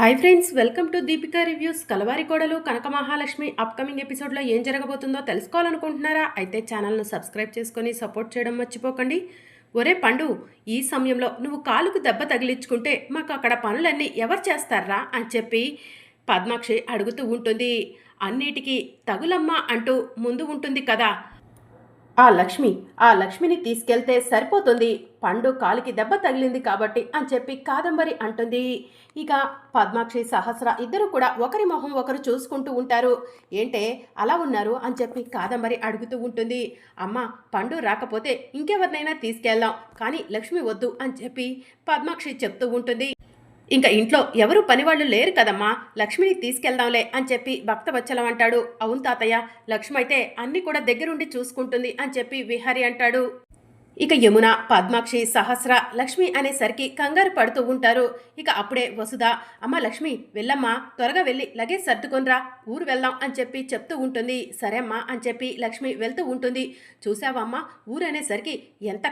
Hi friends welcome to Deepika reviews. Kalavari Kodalu Kanaka Mahalakshmi upcoming ఎపిసోడ్లో ఏం జరగబోతుందో తెలుసుకోవాలనుకుంటున్నారా? అయితే ఛానల్ను సబ్స్క్రైబ్ చేసుకొని సపోర్ట్ చేయడం మర్చిపోకండి. ఒరే పండు ఈ సమయంలో నువ్వు కాలుకు దెబ్బ తగిలించుకుంటే మాకు అక్కడ పనులన్నీ ఎవరు చేస్తారా? అని చెప్పి పద్మాక్షి అడుగుతూ ఉంటుంది. అన్నిటికీ తగులమ్మ అంటూ ముందు ఉంటుంది కదా. ఆ లక్ష్మి ఆ లక్ష్మిని తీసుకెళ్తే సరిపోతుంది. పండు కాలికి దెబ్బ తగిలింది కాబట్టి అని చెప్పి కాదంబరి అంటుంది. ఇక పద్మాక్షి సహస్ర ఇద్దరు కూడా ఒకరి మొహం ఒకరు చూసుకుంటూ ఉంటారు. ఏంటే అలా ఉన్నారు అని చెప్పి కాదంబరి అడుగుతూ ఉంటుంది. అమ్మ పండు రాకపోతే ఇంకెవరినైనా తీసుకెళ్దాం కానీ లక్ష్మి వద్దు అని చెప్పి పద్మాక్షి చెప్తూ ఉంటుంది. ఇంకా ఇంట్లో ఎవరు పనివాళ్ళు లేరు కదమ్మా. లక్ష్మిని తీసుకెళ్దాంలే అని చెప్పి భక్తవచ్చలం అంటాడు. అవును తాతయ్య లక్ష్మి అయితే అన్ని కూడా దగ్గరుండి చూసుకుంటుంది అని చెప్పి విహారి అంటాడు. ఇక యమున పద్మాక్షి సహస్ర లక్ష్మి అనేసరికి కంగారు పడుతూ ఉంటారు. ఇక అప్పుడే వసుధ అమ్మ లక్ష్మి వెళ్ళమ్మా త్వరగా వెళ్ళి లగేజ్ సర్దుకొనిరా ఊరు వెళ్దాం అని చెప్పి చెప్తూ ఉంటుంది. సరే అమ్మా అని చెప్పి లక్ష్మి వెళ్తూ ఉంటుంది. చూసావమ్మా ఊరు అనేసరికి ఎంత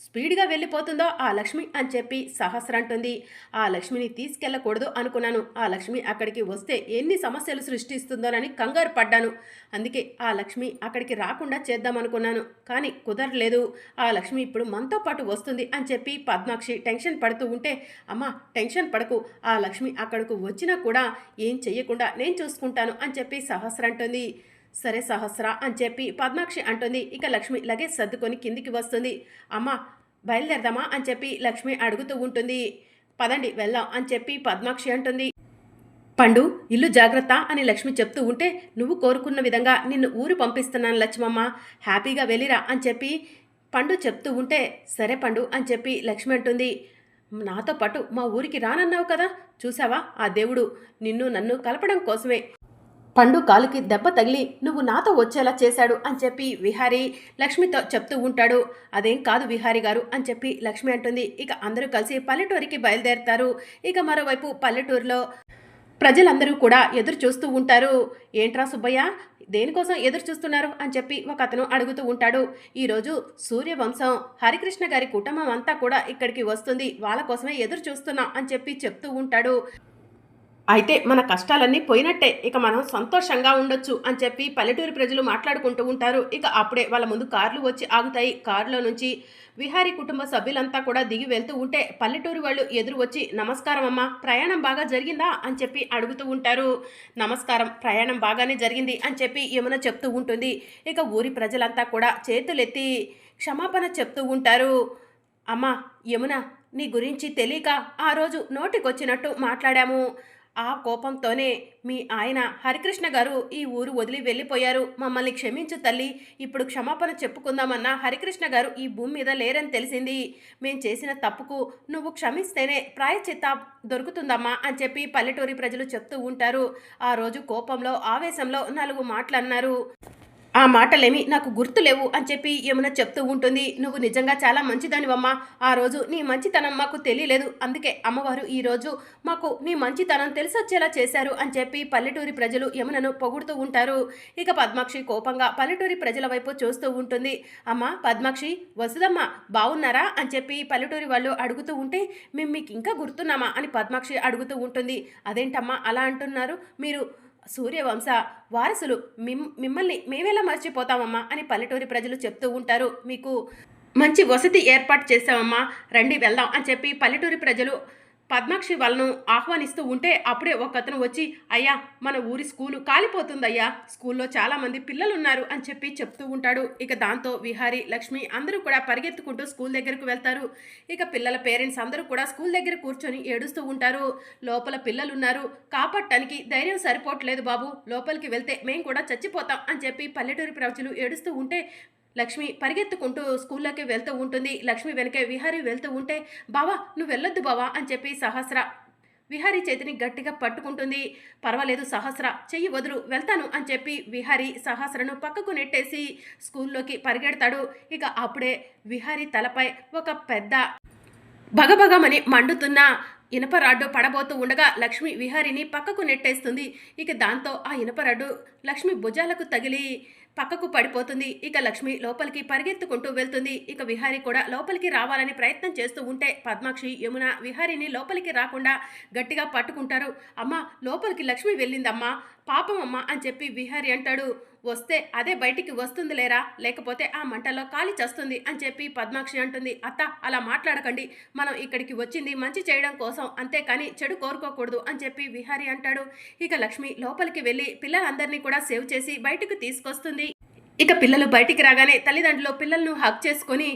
స్పీడ్గా వెళ్ళిపోతుందో ఆ లక్ష్మి అని చెప్పి సహస్ర అంటుంది. ఆ లక్ష్మిని తీసుకెళ్ళకూడదు అనుకున్నాను. ఆ లక్ష్మి అక్కడికి వస్తే ఎన్ని సమస్యలు సృష్టిస్తుందోనని కంగారు పడ్డాను. అందుకే ఆ లక్ష్మి అక్కడికి రాకుండా చేద్దామనుకున్నాను కానీ కుదరలేదు. ఆ లక్ష్మి ఇప్పుడు మనతో పాటు వస్తుంది అని చెప్పి పద్మాక్షి టెన్షన్ పడుతూ ఉంటే అమ్మ టెన్షన్ పడకు. ఆ లక్ష్మి అక్కడకు వచ్చినా కూడా ఏం చెయ్యకుండా నేను చూసుకుంటాను అని చెప్పి సహస్ర అంటుంది. సరే సహస్ర అని చెప్పి పద్మాక్షి అంటుంది. ఇక లక్ష్మి లగేజ్ సర్దుకొని కిందికి వస్తుంది. అమ్మ బయలుదేరదామా అని చెప్పి లక్ష్మి అడుగుతూ ఉంటుంది. పదండి వెళ్దాం అని చెప్పి పద్మాక్షి అంటుంది. పండు ఇల్లు జాగ్రత్త అని లక్ష్మి చెప్తూ ఉంటే నువ్వు కోరుకున్న విధంగా నిన్ను ఊరు పంపిస్తున్నాను లక్ష్మమ్మ. హ్యాపీగా వెళ్ళిరా అని చెప్పి పండు చెప్తూ ఉంటే సరే పండు అని చెప్పి లక్ష్మి అంటుంది. నాతో పాటు మా ఊరికి రానన్నావు కదా చూసావా? ఆ దేవుడు నిన్ను నన్ను కలపడం కోసమే. పండు కాలుకి దెబ్బ తగిలి నువ్వు నాతో వచ్చేలా చేశాడు అని చెప్పి విహారి లక్ష్మితో చెప్తూ ఉంటాడు. అదేం కాదు విహారి గారు అని చెప్పి లక్ష్మి అంటుంది. ఇక అందరూ కలిసి పల్లెటూరికి బయలుదేరుతారు. ఇక మరోవైపు పల్లెటూరులో ప్రజలందరూ కూడా ఎదురు చూస్తూ ఉంటారు. ఏంట్రా సుబ్బయ్య దేనికోసం ఎదురు చూస్తున్నారు? అని చెప్పి ఒక అతను అడుగుతూ ఉంటాడు. ఈరోజు సూర్యవంశం హరికృష్ణ గారి కుటుంబం అంతా కూడా ఇక్కడికి వస్తుంది. వాళ్ళ కోసమే ఎదురు చూస్తున్నాం అని చెప్పి చెప్తూ ఉంటాడు. అయితే మన కష్టాలన్నీ పోయినట్టే. ఇక మనం సంతోషంగా ఉండొచ్చు అని చెప్పి పల్లెటూరు ప్రజలు మాట్లాడుకుంటూ ఉంటారు. ఇక అప్పుడే వాళ్ళ ముందు కార్లు వచ్చి ఆగుతాయి. కారులో నుంచి విహారీ కుటుంబ సభ్యులంతా కూడా దిగి వెళ్తూ ఉంటే పల్లెటూరు వాళ్ళు ఎదురు వచ్చి నమస్కారం అమ్మా ప్రయాణం బాగా జరిగిందా? అని చెప్పి అడుగుతూ ఉంటారు. నమస్కారం ప్రయాణం బాగానే జరిగింది అని చెప్పి యమున చెప్తూ ఉంటుంది. ఇక ఊరి ప్రజలంతా కూడా చేతులెత్తి క్షమాపణ చెప్తూ ఉంటారు. అమ్మా యమున నీ గురించి తెలియక ఆ రోజు నోటికొచ్చినట్టు మాట్లాడాము. ఆ కోపంతోనే మీ ఆయన హరికృష్ణ గారు ఈ ఊరు వదిలి వెళ్ళిపోయారు. మమ్మల్ని క్షమించు తల్లి. ఇప్పుడు క్షమాపణ చెప్పుకుందామన్న హరికృష్ణ గారు ఈ భూమి మీద లేరని తెలిసింది. మేం చేసిన తప్పుకు నువ్వు క్షమిస్తేనే ప్రాయచిత్త దొరుకుతుందమ్మా అని చెప్పి పల్లెటూరి ప్రజలు చెప్తూ ఉంటారు. ఆ రోజు కోపంలో ఆవేశంలో నాలుగు మాటలన్నారు. ఆ మాటలేమి నాకు గుర్తులేవు అని చెప్పి యమున చెప్తూ ఉంటుంది. నువ్వు నిజంగా చాలా మంచిదానివమ్మా. ఆ రోజు నీ మంచితనం మాకు తెలియలేదు. అందుకే అమ్మవారు ఈరోజు మాకు నీ మంచితనం తెలిసొచ్చేలా చేశారు అని చెప్పి పల్లెటూరి ప్రజలు యమునను పొగుడుతూ ఉంటారు. ఇక పద్మాక్షి కోపంగా పల్లెటూరి ప్రజల వైపు చూస్తూ ఉంటుంది. అమ్మ పద్మాక్షి వసుదమ్మ బాగున్నారా అని చెప్పి పల్లెటూరి వాళ్ళు అడుగుతూ ఉంటే మేము మీకు ఇంకా గుర్తున్నామా? అని పద్మాక్షి అడుగుతూ ఉంటుంది. అదేంటమ్మా అలా అంటున్నారు? మీరు సూర్యవంశ వారసులు మిమ్ మిమ్మల్ని మేమెలా మర్చిపోతామమ్మా అని పల్లెటూరి ప్రజలు చెప్తూ ఉంటారు. మీకు మంచి వసతి ఏర్పాటు చేశామమ్మా రండి వెళ్దాం అని చెప్పి పల్లెటూరి ప్రజలు పద్మాక్షి వాళ్ళను ఆహ్వానిస్తూ ఉంటే అప్పుడే ఒకతను వచ్చి అయ్యా మన ఊరి స్కూలు కాలిపోతుందయ్యా. స్కూల్లో చాలామంది పిల్లలు ఉన్నారు అని చెప్పి చెప్తూ ఉంటాడు. ఇక దాంతో విహారి లక్ష్మి అందరూ కూడా పరిగెత్తుకుంటూ స్కూల్ దగ్గరకు వెళ్తారు. ఇక పిల్లల పేరెంట్స్ అందరూ కూడా స్కూల్ దగ్గర కూర్చొని ఏడుస్తూ ఉంటారు. లోపల పిల్లలు ఉన్నారు కాపాడటానికి ధైర్యం సరిపోవట్లేదు బాబు. లోపలికి వెళ్తే మేము కూడా చచ్చిపోతాం అని చెప్పి పల్లెటూరి ప్రజలు ఏడుస్తూ ఉంటే లక్ష్మి పరిగెత్తుకుంటూ స్కూల్లోకి వెళ్తూ ఉంటుంది. లక్ష్మి వెనకే విహారీ వెళ్తూ ఉంటే బావా నువ్వు వెళ్ళొద్దు బావా అని చెప్పి సహస్ర విహారీ చేతిని గట్టిగా పట్టుకుంటుంది. పర్వాలేదు సహస్ర చెయ్యి వదులు వెళ్తాను అని చెప్పి విహారీ సహస్రను పక్కకు నెట్టేసి స్కూల్లోకి పరిగెడతాడు. ఇక అప్పుడే విహారీ తలపై ఒక పెద్ద భగభగమని మండుతున్న ఇనప రాడ్డు పడబోతూ ఉండగా లక్ష్మి విహారిని పక్కకు నెట్టేస్తుంది. ఇక దాంతో ఆ ఇనప రాడ్డు లక్ష్మి భుజాలకు తగిలి పక్కకు పడిపోతుంది. ఇక లక్ష్మి లోపలికి పరిగెత్తుకుంటూ వెళ్తుంది. ఇక విహారి కూడా లోపలికి రావాలని ప్రయత్నం చేస్తూ ఉంటే పద్మాక్షి యమున విహారిని లోపలికి రాకుండా గట్టిగా పట్టుకుంటారు. అమ్మా లోపలికి లక్ష్మి వెళ్ళిందమ్మా. పాపం అమ్మ అని చెప్పి విహారి అంటాడు. వస్తే అదే బయటికి వస్తుంది లేరా? లేకపోతే ఆ మంటలో కాలి చస్తుంది అని చెప్పి పద్మాక్షి అంటుంది. అత్త అలా మాట్లాడకండి. మనం ఇక్కడికి వచ్చింది మంచి చేయడం కోసం. అంతేకాని చెడు కోరుకోకూడదు అని చెప్పి విహారి అంటాడు. ఇక లక్ష్మి లోపలికి వెళ్ళి పిల్లలందరినీ కూడా సేవ్ చేసి బయటకు తీసుకొస్తుంది. ఇక పిల్లలు బయటికి రాగానే తల్లిదండ్రులు పిల్లలను హక్ చేసుకొని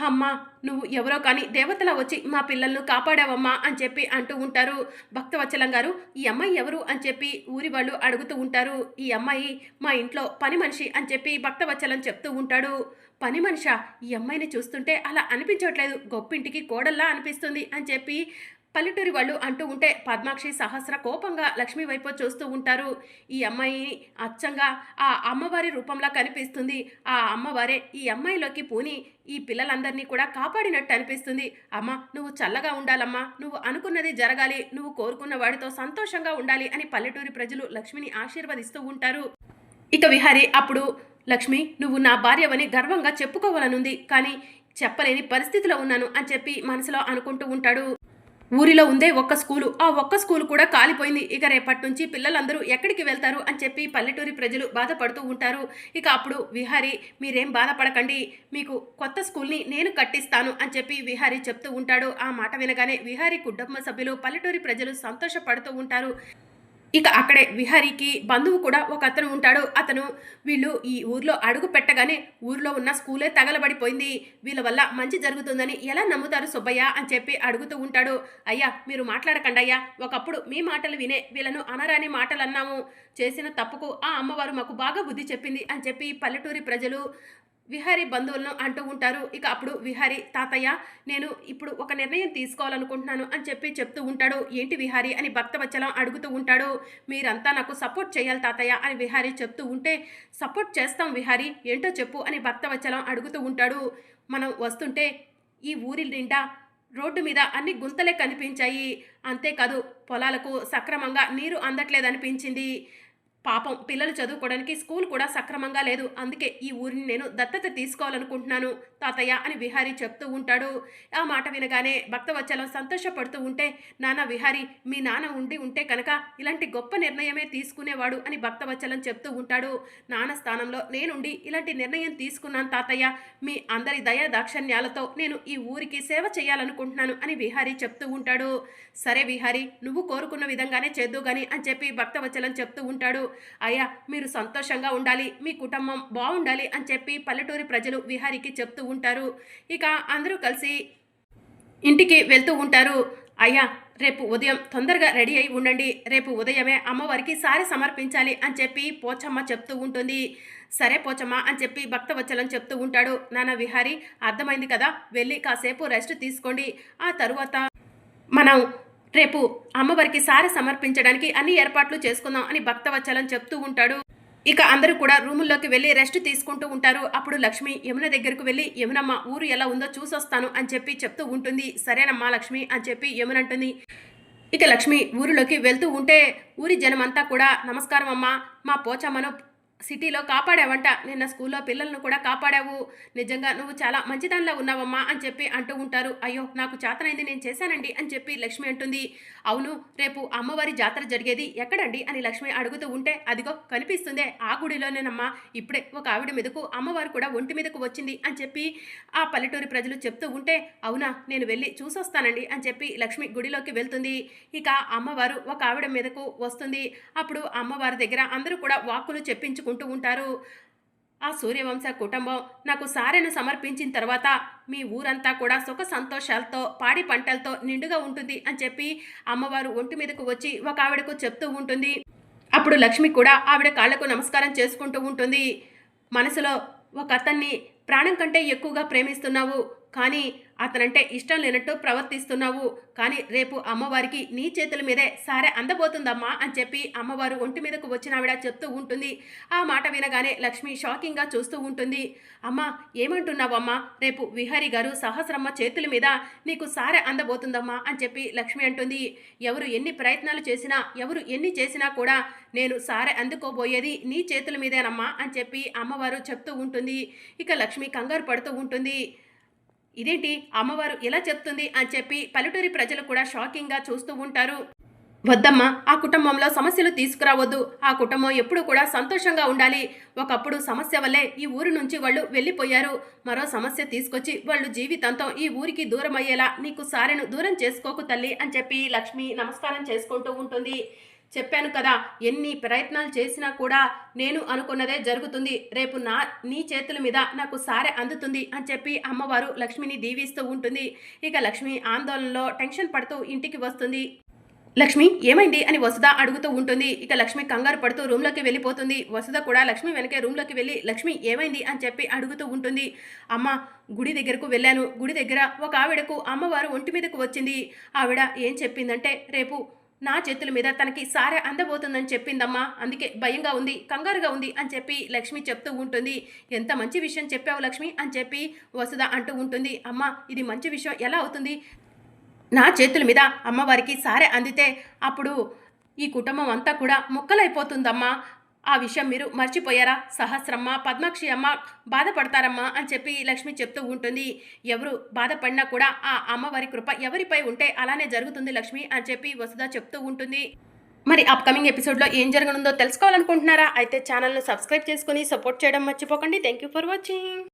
అమ్మా నువ్వు ఎవరో కానీ దేవతలా వచ్చి మా పిల్లలను కాపాడావమ్మా అని చెప్పి అంటూ ఉంటారు. భక్తవచ్చలం గారు ఈ అమ్మాయి ఎవరు? అని చెప్పి ఊరి వాళ్ళు అడుగుతూ ఉంటారు. ఈ అమ్మాయి మా ఇంట్లో పని మనిషి అని చెప్పి భక్తవచ్చలం చెప్తూ ఉంటాడు. పని మనిషా? ఈ అమ్మాయిని చూస్తుంటే అలా అనిపించట్లేదు. గొప్పింటికి కోడల్లా అనిపిస్తుంది అని చెప్పి పల్లెటూరి వాళ్ళు అంటూ ఉంటే పద్మాక్షి సహస్ర కోపంగా లక్ష్మి వైపు చూస్తూ ఉంటారు. ఈ అమ్మాయి అచ్చంగా ఆ అమ్మవారి రూపంలో కనిపిస్తుంది. ఆ అమ్మవారే ఈ అమ్మాయిలోకి పూని ఈ పిల్లలందరినీ కూడా కాపాడినట్టు అనిపిస్తుంది. అమ్మ నువ్వు చల్లగా ఉండాలమ్మా. నువ్వు అనుకున్నది జరగాలి. నువ్వు కోరుకున్న వాడితో సంతోషంగా ఉండాలి అని పల్లెటూరి ప్రజలు లక్ష్మిని ఆశీర్వదిస్తూ ఉంటారు. ఇక విహారి అప్పుడు లక్ష్మి నువ్వు నా భార్యవని గర్వంగా చెప్పుకోవాలనుంది. కానీ చెప్పలేని పరిస్థితిలో ఉన్నాను అని చెప్పి మనసులో అనుకుంటూ ఉంటాడు. ఊరిలో ఉందే ఒక్క స్కూలు. ఆ ఒక్క స్కూలు కూడా కాలిపోయింది. ఇక రేపటి నుంచి పిల్లలందరూ ఎక్కడికి వెళ్తారు అని చెప్పి పల్లెటూరి ప్రజలు బాధపడుతూ ఉంటారు. ఇక అప్పుడు విహారీ మీరేం బాధపడకండి. మీకు కొత్త స్కూల్ని నేను కట్టిస్తాను అని చెప్పి విహారీ చెప్తూ ఉంటాడు. ఆ మాట వినగానే విహారీ కుటుంబ సభ్యులు పల్లెటూరి ప్రజలు సంతోషపడుతూ ఉంటారు. ఇక అక్కడే విహారీకి బంధువు కూడా ఒక అతను ఉంటాడు. అతను వీళ్ళు ఈ ఊర్లో అడుగు పెట్టగానే ఊర్లో ఉన్న స్కూలే తగలబడిపోయింది. వీళ్ళ వల్ల మంచి జరుగుతుందని ఎలా నమ్ముతారు సుబ్బయ్య అని చెప్పి అడుగుతూ ఉంటాడు. అయ్యా మీరు మాట్లాడకండి అయ్యా. ఒకప్పుడు మీ మాటలు వినే వీళ్ళను అనరాని మాటలు అన్నాము చేసిన తప్పుకు ఆ అమ్మవారు మాకు బాగా బుద్ధి చెప్పింది అని చెప్పి పల్లెటూరి ప్రజలు విహారీ బంధువులను అంటూ ఉంటారు. ఇక అప్పుడు విహారీ తాతయ్య నేను ఇప్పుడు ఒక నిర్ణయం తీసుకోవాలనుకుంటున్నాను అని చెప్పి చెప్తూ ఉంటాడు. ఏంటి విహారీ అని భక్తవచ్చలం అడుగుతూ ఉంటాడు. మీరంతా నాకు సపోర్ట్ చేయాలి తాతయ్య అని విహారీ చెప్తూ ఉంటే సపోర్ట్ చేస్తాం విహారీ ఏంటో చెప్పు అని భక్తవచ్చలం అడుగుతూ ఉంటాడు. మనం వస్తుంటే ఈ ఊరి నిండా రోడ్డు మీద అన్ని గుంతలే కనిపించాయి. అంతేకాదు పొలాలకు సక్రమంగా నీరు అందట్లేదనిపించింది. పాపం పిల్లలు చదువుకోవడానికి స్కూల్ కూడా సక్రమంగా లేదు. అందుకే ఈ ఊరిని నేను దత్తత తీసుకోవాలనుకుంటున్నాను. తాతయ్య అని విహారీ చెప్తూ ఉంటాడు. ఆ మాట వినగానే భక్తవచ్చలం సంతోషపడుతూ ఉంటే నాన్న విహారీ మీ నాన్న ఉండి ఉంటే కనుక ఇలాంటి గొప్ప నిర్ణయమే తీసుకునేవాడు అని భక్తవచ్చలం చెప్తూ ఉంటాడు. నాన్న స్థానంలో నేనుండి ఇలాంటి నిర్ణయం తీసుకున్నాను తాతయ్య. మీ అందరి దయా దాక్షణ్యాలతో నేను ఈ ఊరికి సేవ చేయాలనుకుంటున్నాను అని విహారీ చెప్తూ ఉంటాడు. సరే విహారీ నువ్వు కోరుకున్న విధంగానే చేద్దు గాని అని చెప్పి భక్తవచ్చలం చెప్తూ ఉంటాడు. అయ్యా మీరు సంతోషంగా ఉండాలి మీ కుటుంబం బాగుండాలి అని చెప్పి పల్లెటూరి ప్రజలు విహారీకి చెప్తూ ఉంటారు. ఇక అందరూ కలిసి ఇంటికి వెళ్తూ ఉంటారు. అయ్యా రేపు ఉదయం తొందరగా రెడీ అయి ఉండండి. రేపు ఉదయమే అమ్మవారికి సారి సమర్పించాలి అని చెప్పి పోచమ్మ చెప్తూ ఉంటుంది. సరే పోచమ్మ అని చెప్పి భక్తవచ్చలం చెప్తూ ఉంటాడు. నాన్న విహారీ అర్థమైంది కదా? వెళ్ళి కాసేపు రెస్ట్ తీసుకోండి. ఆ తరువాత మనం రేపు అమ్మవారికి సారి సమర్పించడానికి అన్ని ఏర్పాట్లు చేసుకుందాం అని భక్తవచ్చలం చెప్తూ ఉంటాడు. ఇక అందరూ కూడా రూముల్లోకి వెళ్ళి రెస్ట్ తీసుకుంటూ ఉంటారు. అప్పుడు లక్ష్మి యమున దగ్గరకు వెళ్ళి యమునమ్మ ఊరు ఎలా ఉందో చూసొస్తాను అని చెప్పి చెప్తూ ఉంటుంది. సరేనమ్మా లక్ష్మి అని చెప్పి యమున అంటుంది. ఇక లక్ష్మి ఊరిలోకి వెళ్తూ ఉంటే ఊరి జనమంతా కూడా నమస్కారం అమ్మా మా పోచమ్మను సిటీలో కాపాడావంట. నిన్న స్కూల్లో పిల్లలను కూడా కాపాడావు. నిజంగా నువ్వు చాలా మంచిదానిలో ఉన్నావమ్మా అని చెప్పి అంటూ ఉంటారు. అయ్యో నాకు చేతనైంది నేను చేశానండి అని చెప్పి లక్ష్మి అంటుంది. అవును రేపు అమ్మవారి జాతర జరిగేది ఎక్కడండి అని లక్ష్మి అడుగుతూ ఉంటే అదిగో కనిపిస్తుందే ఆ గుడిలోనేనమ్మా. ఇప్పుడే ఒక ఆవిడ మీదకు అమ్మవారు కూడా ఒంటి మీదకు వచ్చింది అని చెప్పి ఆ పల్లెటూరి ప్రజలు చెప్తూ ఉంటే అవునా నేను వెళ్ళి చూసొస్తానండి అని చెప్పి లక్ష్మి గుడిలోకి వెళ్తుంది. ఇక అమ్మవారు ఒక ఆవిడ మీదకు వస్తుంది. అప్పుడు అమ్మవారి దగ్గర అందరూ కూడా వాక్కులు చేసుకుంటూ ఉంటారు. ఆ సూర్యవంశ కుటుంబం నాకు సారెను సమర్పించిన తర్వాత మీ ఊరంతా కూడా సుఖ సంతోషాలతో పాడి పంటలతో నిండుగా ఉంటుంది అని చెప్పి అమ్మవారు ఒంటి మీదకు వచ్చి ఒక ఆవిడకు చెప్తూ ఉంటుంది. అప్పుడు లక్ష్మి కూడా ఆవిడ కాళ్ళకు నమస్కారం చేసుకుంటూ ఉంటుంది. మనసులో ఒక అతన్ని ప్రాణం కంటే ఎక్కువగా ప్రేమిస్తున్నావు. కానీ అతనంటే ఇష్టం లేనట్టు ప్రవర్తిస్తున్నావు. కానీ రేపు అమ్మవారికి నీ చేతుల మీదే సారే అందబోతుందమ్మా అని చెప్పి అమ్మవారు ఒంటి మీదకు వచ్చిన ఆవిడ చెప్తూ ఉంటుంది. ఆ మాట వినగానే లక్ష్మి షాకింగ్గా చూస్తూ ఉంటుంది. అమ్మా ఏమంటున్నావమ్మా? రేపు విహారీ గారు సహస్రమ్మ చేతుల మీద నీకు సారే అందబోతుందమ్మా అని చెప్పి లక్ష్మి అంటుంది. ఎవరు ఎన్ని ప్రయత్నాలు చేసినా ఎవరు ఎన్ని చేసినా కూడా నేను సారే అందుకోబోయేది నీ చేతుల మీదేనమ్మా అని చెప్పి అమ్మవారు చెప్తూ ఉంటుంది. ఇక లక్ష్మి కంగారు పడుతూ ఉంటుంది. ఇదేంటి? అమ్మవారు ఇలా చెప్తుంది అని చెప్పి పల్లెటూరి ప్రజలు కూడా షాకింగ్గా చూస్తూ ఉంటారు. వద్దమ్మా ఆ కుటుంబంలో సమస్యలు తీసుకురావద్దు. ఆ కుటుంబం ఎప్పుడు కూడా సంతోషంగా ఉండాలి. ఒకప్పుడు సమస్య వల్లే ఈ ఊరి నుంచి వాళ్ళు వెళ్ళిపోయారు. మరో సమస్య తీసుకొచ్చి వాళ్ళు జీవితాంతం ఈ ఊరికి దూరం అయ్యేలా నీకు సారెను దూరం చేసుకోకు తల్లి అని చెప్పి లక్ష్మి నమస్కారం చేసుకుంటూ ఉంటుంది. చెప్పాను కదా ఎన్ని ప్రయత్నాలు చేసినా కూడా నేను అనుకున్నదే జరుగుతుంది. రేపు నా నీ చేతుల మీద నాకు సారె అందుతుంది అని చెప్పి అమ్మవారు లక్ష్మిని దీవిస్తూ ఉంటుంది. ఇక లక్ష్మి ఆందోళనలో టెన్షన్ పడుతూ ఇంటికి వస్తుంది. లక్ష్మి ఏమైంది అని వసుధ అడుగుతూ ఉంటుంది. ఇక లక్ష్మి కంగారు పడుతూ రూమ్లోకి వెళ్ళిపోతుంది. వసుధ కూడా లక్ష్మి వెనకే రూమ్లోకి వెళ్ళి లక్ష్మి ఏమైంది అని చెప్పి అడుగుతూ ఉంటుంది. అమ్మ గుడి దగ్గరకు వెళ్ళాను. గుడి దగ్గర ఒక ఆవిడకు అమ్మవారు ఒంటి మీదకు వచ్చింది. ఆవిడ ఏం చెప్పిందంటే రేపు నా చేతుల మీద తనకి సారే అందబోతుందని చెప్పిందమ్మా. అందుకే భయంగా ఉంది కంగారుగా ఉంది అని చెప్పి లక్ష్మి చెప్తూ ఉంటుంది. ఎంత మంచి విషయం చెప్పావు లక్ష్మి అని చెప్పి వసుధ అంటూ ఉంటుంది. అమ్మ ఇది మంచి విషయం ఎలా అవుతుంది? నా చేతుల మీద అమ్మవారికి సారే అందితే అప్పుడు ఈ కుటుంబం అంతా కూడా ముక్కలైపోతుందమ్మా. ఆ విషయం మీరు మర్చిపోయారా? సహస్రమ్మ పద్మాక్షి అమ్మ బాధపడతారమ్మా అని చెప్పి లక్ష్మి చెప్తూ ఉంటుంది. ఎవరు బాధపడినా కూడా ఆ అమ్మవారి కృప ఎవరిపై ఉంటే అలానే జరుగుతుంది లక్ష్మి అని చెప్పి వసుధ చెప్తూ ఉంటుంది. మరి అప్కమింగ్ ఎపిసోడ్లో ఏం జరగనుందో తెలుసుకోవాలనుకుంటున్నారా? అయితే ఛానల్ను సబ్స్క్రైబ్ చేసుకుని సపోర్ట్ చేయడం మర్చిపోకండి. Thank you for watching